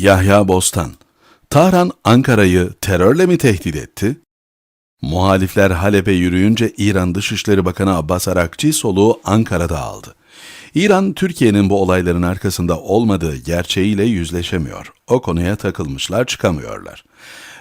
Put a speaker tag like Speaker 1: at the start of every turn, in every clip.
Speaker 1: Yahya Bostan Tahran Ankara'yı terörle mi tehdit etti? Muhalifler Halep'e yürüyünce İran Dışişleri Bakanı Abbas Arakçı soluğu Ankara'da aldı. İran, Türkiye'nin bu olayların arkasında olmadığı gerçeğiyle yüzleşemiyor. O konuya takılmışlar, çıkamıyorlar.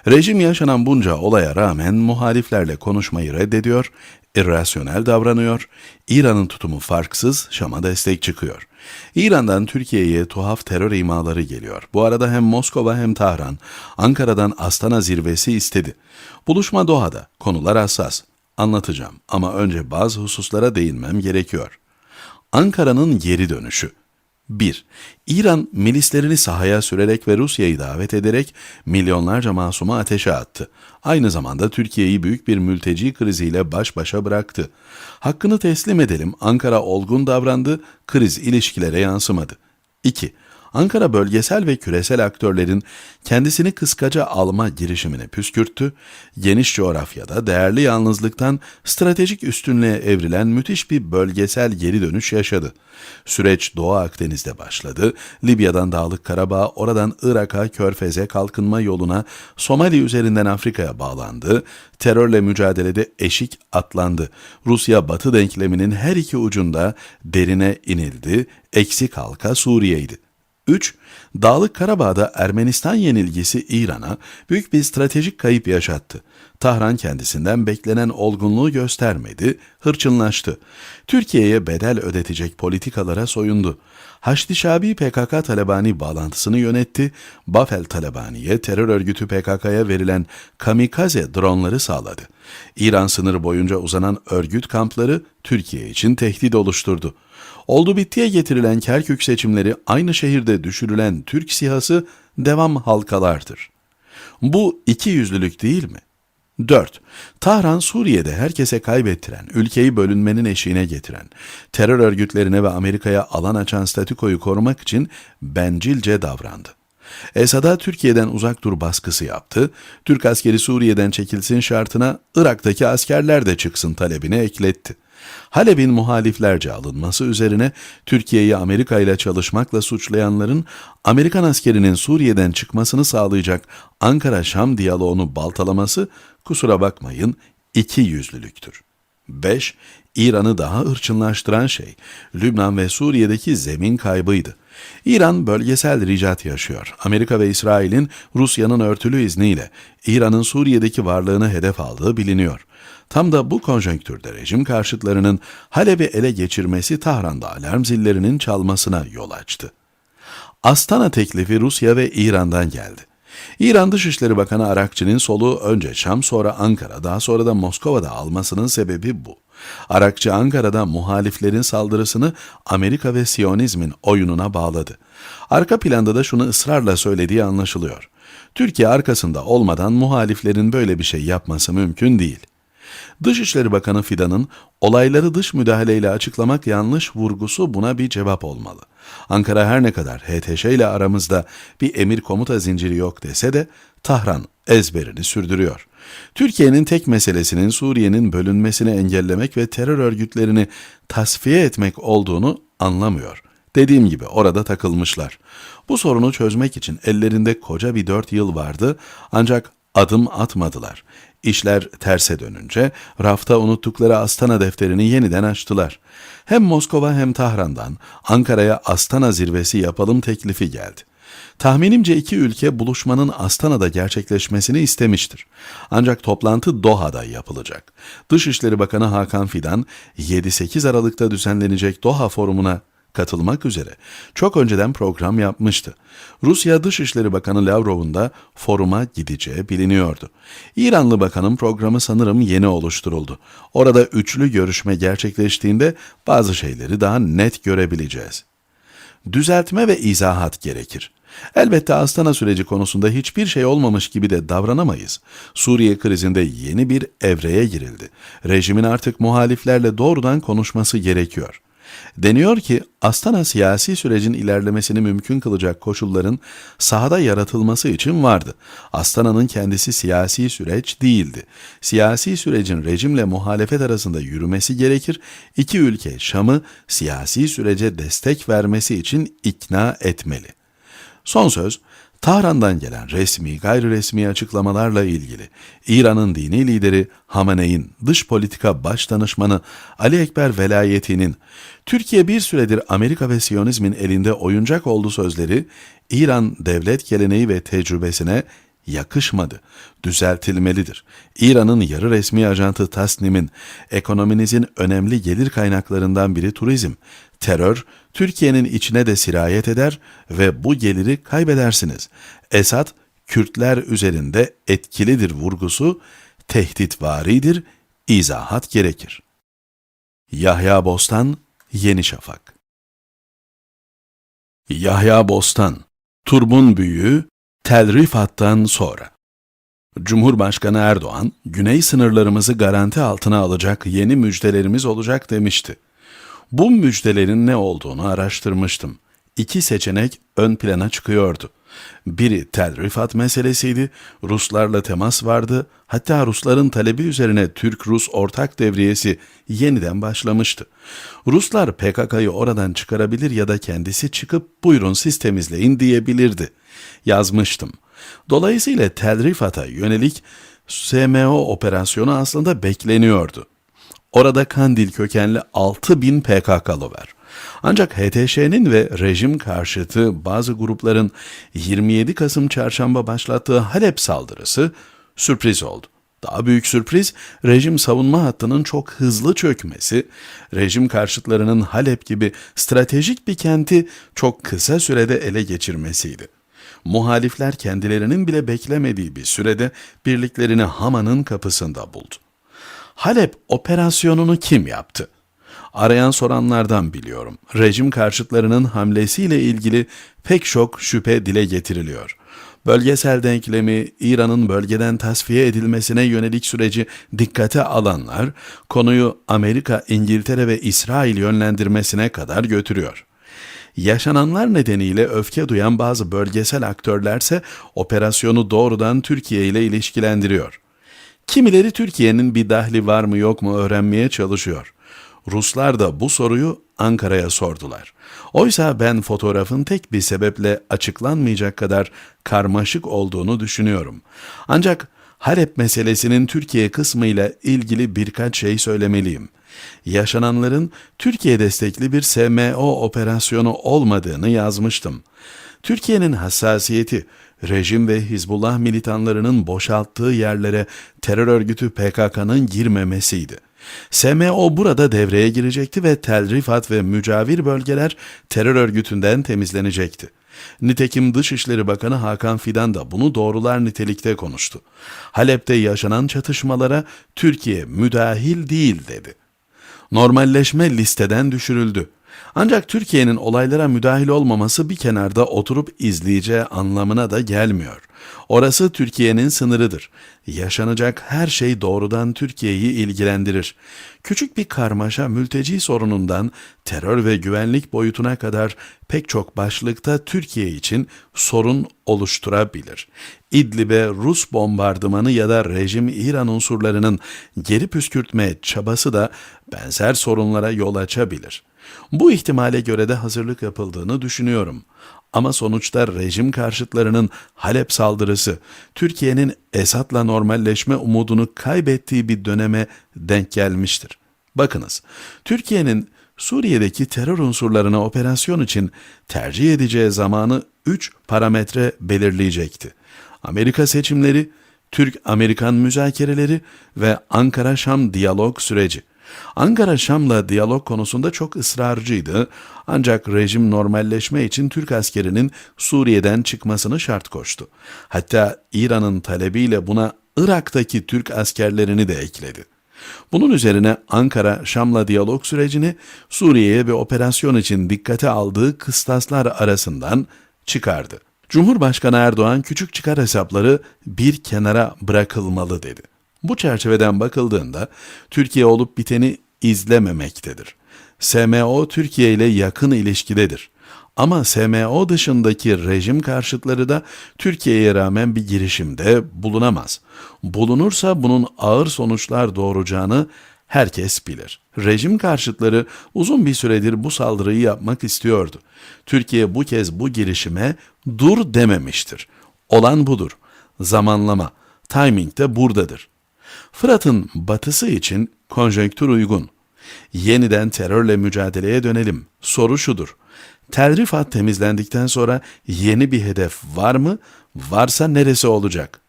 Speaker 1: Rejim yaşanan bunca olaya rağmen muhaliflerle konuşmayı reddediyor, irrasyonel davranıyor, İran'ın tutumu farksız, Şam'a destek çıkıyor. İran'dan Türkiye'ye tuhaf terör imaları geliyor. Bu arada hem Moskova hem Tahran, Ankara'dan Astana zirvesi istedi. Buluşma Doha'da, konular hassas. Anlatacağım ama önce bazı hususlara değinmem gerekiyor. Ankara'nın geri dönüşü 1. İran milislerini sahaya sürerek ve Rusya'yı davet ederek milyonlarca masumu ateşe attı. Aynı zamanda Türkiye'yi büyük bir mülteci kriziyle baş başa bıraktı. Hakkını teslim edelim Ankara olgun davrandı, kriz ilişkilere yansımadı. 2. Ankara bölgesel ve küresel aktörlerin kendisini kıskaca alma girişimini püskürttü, geniş coğrafyada değerli yalnızlıktan stratejik üstünlüğe evrilen müthiş bir bölgesel geri dönüş yaşadı. Süreç Doğu Akdeniz'de başladı, Libya'dan Dağlık Karabağ, oradan Irak'a, Körfez'e kalkınma yoluna, Somali üzerinden Afrika'ya bağlandı, terörle mücadelede eşik atlandı. Rusya Batı denkleminin her iki ucunda derine inildi, eksik halka Suriye'ydi. 3. Dağlık Karabağ'da Ermenistan yenilgisi İran'a büyük bir stratejik kayıp yaşattı. Tahran kendisinden beklenen olgunluğu göstermedi, hırçınlaştı. Türkiye'ye bedel ödetecek politikalara soyundu. Haçlı Şabi PKK Talebani bağlantısını yönetti, Bafel Talebani'ye terör örgütü PKK'ya verilen kamikaze dronları sağladı. İran sınırı boyunca uzanan örgüt kampları Türkiye için tehdit oluşturdu. Oldu bittiye getirilen Kerkük seçimleri aynı şehirde düşürülen Türk sihası devam halkalardır. Bu iki yüzlülük değil mi? 4. Tahran Suriye'de herkese kaybettiren, ülkeyi bölünmenin eşiğine getiren, terör örgütlerine ve Amerika'ya alan açan statükoyu korumak için bencilce davrandı. Esad'a Türkiye'den uzak dur baskısı yaptı, Türk askeri Suriye'den çekilsin şartına Irak'taki askerler de çıksın talebini ekletti. Halep'in muhaliflerce alınması üzerine Türkiye'yi Amerika ile çalışmakla suçlayanların Amerikan askerinin Suriye'den çıkmasını sağlayacak Ankara-Şam diyaloğunu baltalaması kusura bakmayın iki yüzlülüktür. 5. İran'ı daha ırçınlaştıran şey Lübnan ve Suriye'deki zemin kaybıydı. İran bölgesel ricat yaşıyor. Amerika ve İsrail'in Rusya'nın örtülü izniyle İran'ın Suriye'deki varlığını hedef aldığı biliniyor. Tam da bu konjonktürde rejim karşıtlarının Halep'i ele geçirmesi Tahran'da alarm zillerinin çalmasına yol açtı. Astana teklifi Rusya ve İran'dan geldi. İran Dışişleri Bakanı Arakçı'nın soluğu önce Şam sonra Ankara daha sonra da Moskova'da almasının sebebi bu. Arakçı Ankara'da muhaliflerin saldırısını Amerika ve Siyonizmin oyununa bağladı. Arka planda da şunu ısrarla söylediği anlaşılıyor. Türkiye arkasında olmadan muhaliflerin böyle bir şey yapması mümkün değil. Dışişleri Bakanı Fidan'ın olayları dış müdahaleyle açıklamak yanlış vurgusu buna bir cevap olmalı. Ankara her ne kadar HTŞ ile aramızda bir emir komuta zinciri yok dese de Tahran ezberini sürdürüyor. Türkiye'nin tek meselesinin Suriye'nin bölünmesini engellemek ve terör örgütlerini tasfiye etmek olduğunu anlamıyor. Dediğim gibi orada takılmışlar. Bu sorunu çözmek için ellerinde koca bir dört yıl vardı ancak adım atmadılar. İşler terse dönünce rafta unuttukları Astana defterini yeniden açtılar. Hem Moskova hem Tahran'dan Ankara'ya Astana zirvesi yapalım teklifi geldi. Tahminimce iki ülke buluşmanın Astana'da gerçekleşmesini istemiştir. Ancak toplantı Doha'da yapılacak. Dışişleri Bakanı Hakan Fidan 7-8 Aralık'ta düzenlenecek Doha forumuna katılmak üzere çok önceden program yapmıştı. Rusya Dışişleri Bakanı Lavrov'un da foruma gideceği biliniyordu. İranlı bakanın programı sanırım yeni oluşturuldu. Orada üçlü görüşme gerçekleştiğinde bazı şeyleri daha net görebileceğiz. Düzeltme ve izahat gerekir. Elbette Astana süreci konusunda hiçbir şey olmamış gibi de davranamayız. Suriye krizinde yeni bir evreye girildi. Rejimin artık muhaliflerle doğrudan konuşması gerekiyor. Deniyor ki Astana siyasi sürecin ilerlemesini mümkün kılacak koşulların sahada yaratılması için vardı. Astana'nın kendisi siyasi süreç değildi. Siyasi sürecin rejimle muhalefet arasında yürümesi gerekir. İki ülke Şam'ı siyasi sürece destek vermesi için ikna etmeli. Son söz Tahran'dan gelen resmi gayri resmi açıklamalarla ilgili İran'ın dini lideri Hamene'in dış politika baş danışmanı Ali Ekber Velayeti'nin Türkiye bir süredir Amerika ve Siyonizmin elinde oyuncak oldu sözleri İran devlet geleneği ve tecrübesine yakışmadı, düzeltilmelidir. İran'ın yarı resmi ajantı Tasnim'in ekonominizin önemli gelir kaynaklarından biri turizm, terör Türkiye'nin içine de sirayet eder ve bu geliri kaybedersiniz. Esad, Kürtler üzerinde etkilidir vurgusu tehditvaridir, izahat gerekir. Yahya Bostan, Yeni Şafak Yahya Bostan, Turbun Büyüğü, Tel Rifat'tan sonra. Cumhurbaşkanı Erdoğan, güney sınırlarımızı garanti altına alacak yeni müjdelerimiz olacak demişti. Bu müjdelerin ne olduğunu araştırmıştım. İki seçenek ön plana çıkıyordu. Biri Tel Rifat meselesiydi, Ruslarla temas vardı, hatta Rusların talebi üzerine Türk-Rus ortak devriyesi yeniden başlamıştı. Ruslar PKK'yı oradan çıkarabilir ya da kendisi çıkıp buyurun siz temizleyin diyebilirdi. Yazmıştım. Dolayısıyla Tel Rifat'a yönelik SMO operasyonu aslında bekleniyordu. Orada Kandil kökenli 6 bin PKK'lı var. Ancak HTŞ'nin ve rejim karşıtı bazı grupların 27 Kasım çarşamba başlattığı Halep saldırısı sürpriz oldu. Daha büyük sürpriz rejim savunma hattının çok hızlı çökmesi, rejim karşıtlarının Halep gibi stratejik bir kenti çok kısa sürede ele geçirmesiydi. Muhalifler kendilerinin bile beklemediği bir sürede birliklerini Hama'nın kapısında buldu. Halep operasyonunu kim yaptı? Arayan soranlardan biliyorum. Rejim karşıtlarının hamlesiyle ilgili pek çok şüphe dile getiriliyor. Bölgesel denklemi, İran'ın bölgeden tasfiye edilmesine yönelik süreci dikkate alanlar, konuyu Amerika, İngiltere ve İsrail yönlendirmesine kadar götürüyor. Yaşananlar nedeniyle öfke duyan bazı bölgesel aktörlerse operasyonu doğrudan Türkiye ile ilişkilendiriyor. Kimileri Türkiye'nin bir dahli var mı yok mu öğrenmeye çalışıyor. Ruslar da bu soruyu Ankara'ya sordular. Oysa ben fotoğrafın tek bir sebeple açıklanmayacak kadar karmaşık olduğunu düşünüyorum. Ancak Halep meselesinin Türkiye kısmıyla ilgili birkaç şey söylemeliyim. Yaşananların Türkiye destekli bir SMO operasyonu olmadığını yazmıştım. Türkiye'nin hassasiyeti rejim ve Hizbullah militanlarının boşalttığı yerlere terör örgütü PKK'nın girmemesiydi. SMO burada devreye girecekti ve Tel Rifat ve mücavir bölgeler terör örgütünden temizlenecekti. Nitekim Dışişleri Bakanı Hakan Fidan da bunu doğrular nitelikte konuştu. Halep'te yaşanan çatışmalara Türkiye müdahil değil dedi. Normalleşme listeden düşürüldü. Ancak Türkiye'nin olaylara müdahil olmaması bir kenarda oturup izleyeceği anlamına da gelmiyor. Orası Türkiye'nin sınırıdır. Yaşanacak her şey doğrudan Türkiye'yi ilgilendirir. Küçük bir karmaşa mülteci sorunundan terör ve güvenlik boyutuna kadar pek çok başlıkta Türkiye için sorun oluşturabilir. İdlib'e Rus bombardımanı ya da rejim İran unsurlarının geri püskürtme çabası da benzer sorunlara yol açabilir. Bu ihtimale göre de hazırlık yapıldığını düşünüyorum. Ama sonuçta rejim karşıtlarının Halep saldırısı Türkiye'nin Esad'la normalleşme umudunu kaybettiği bir döneme denk gelmiştir. Bakınız, Türkiye'nin Suriye'deki terör unsurlarına operasyon için tercih edeceği zamanı 3 parametre belirleyecekti. Amerika seçimleri, Türk-Amerikan müzakereleri ve Ankara-Şam diyalog süreci. Ankara Şam'la diyalog konusunda çok ısrarcıydı ancak rejim normalleşme için Türk askerinin Suriye'den çıkmasını şart koştu. Hatta İran'ın talebiyle buna Irak'taki Türk askerlerini de ekledi. Bunun üzerine Ankara Şam'la diyalog sürecini Suriye'ye bir operasyon için dikkate aldığı kıstaslar arasından çıkardı. Cumhurbaşkanı Erdoğan küçük çıkar hesapları bir kenara bırakılmalı dedi. Bu çerçeveden bakıldığında Türkiye olup biteni izlememektedir. SMO Türkiye ile yakın ilişkidedir. Ama SMO dışındaki rejim karşıtları da Türkiye'ye rağmen bir girişimde bulunamaz. Bulunursa bunun ağır sonuçlar doğuracağını herkes bilir. Rejim karşıtları uzun bir süredir bu saldırıyı yapmak istiyordu. Türkiye bu kez bu girişime dur dememiştir. Olan budur. Zamanlama, timing de buradadır. Fırat'ın batısı için konjonktür uygun. Yeniden terörle mücadeleye dönelim. Soru şudur. Tel Rifat temizlendikten sonra yeni bir hedef var mı? Varsa neresi olacak?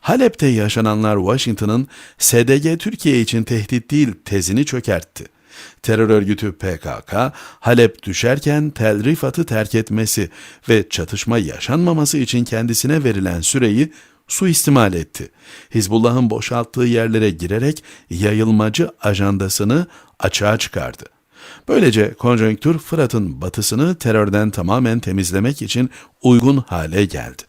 Speaker 1: Halep'te yaşananlar Washington'ın SDG Türkiye için tehdit değil tezini çökertti. Terör örgütü PKK, Halep düşerken Tel Rifat'ı terk etmesi ve çatışma yaşanmaması için kendisine verilen süreyi suistimal etti. Hizbullah'ın boşalttığı yerlere girerek yayılmacı ajandasını açığa çıkardı. Böylece konjonktür Fırat'ın batısını terörden tamamen temizlemek için uygun hale geldi.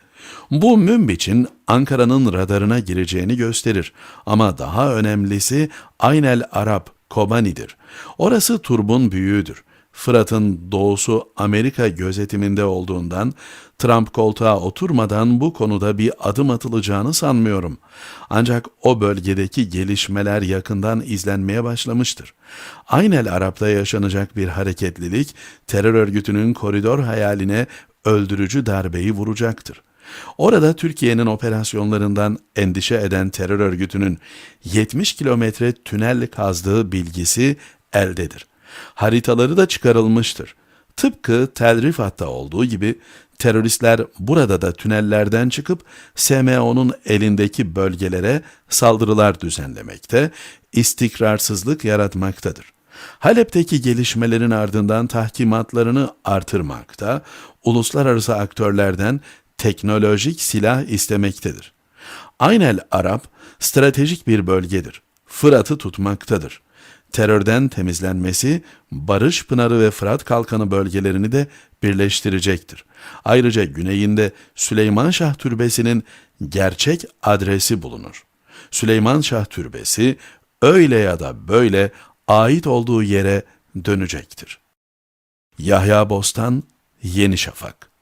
Speaker 1: Bu Münbiç'in Ankara'nın radarına gireceğini gösterir ama daha önemlisi Aynel Arap Kobani'dir. Orası Turb'un büyüğüdür. Fırat'ın doğusu Amerika gözetiminde olduğundan Trump koltuğa oturmadan bu konuda bir adım atılacağını sanmıyorum. Ancak o bölgedeki gelişmeler yakından izlenmeye başlamıştır. Aynel Arap'ta yaşanacak bir hareketlilik terör örgütünün koridor hayaline öldürücü darbeyi vuracaktır. Orada Türkiye'nin operasyonlarından endişe eden terör örgütünün 70 kilometre tünel kazdığı bilgisi eldedir. Haritaları da çıkarılmıştır. Tıpkı Tel Rifat'ta olduğu gibi teröristler burada da tünellerden çıkıp SMO'nun elindeki bölgelere saldırılar düzenlemekte, istikrarsızlık yaratmaktadır. Halep'teki gelişmelerin ardından tahkimatlarını artırmakta, uluslararası aktörlerden teknolojik silah istemektedir. Aynel Arap stratejik bir bölgedir. Fırat'ı tutmaktadır. Terörden temizlenmesi Barış Pınarı ve Fırat Kalkanı bölgelerini de birleştirecektir. Ayrıca güneyinde Süleyman Şah Türbesi'nin gerçek adresi bulunur. Süleyman Şah Türbesi öyle ya da böyle ait olduğu yere dönecektir. Yahya Bostan, Yeni Şafak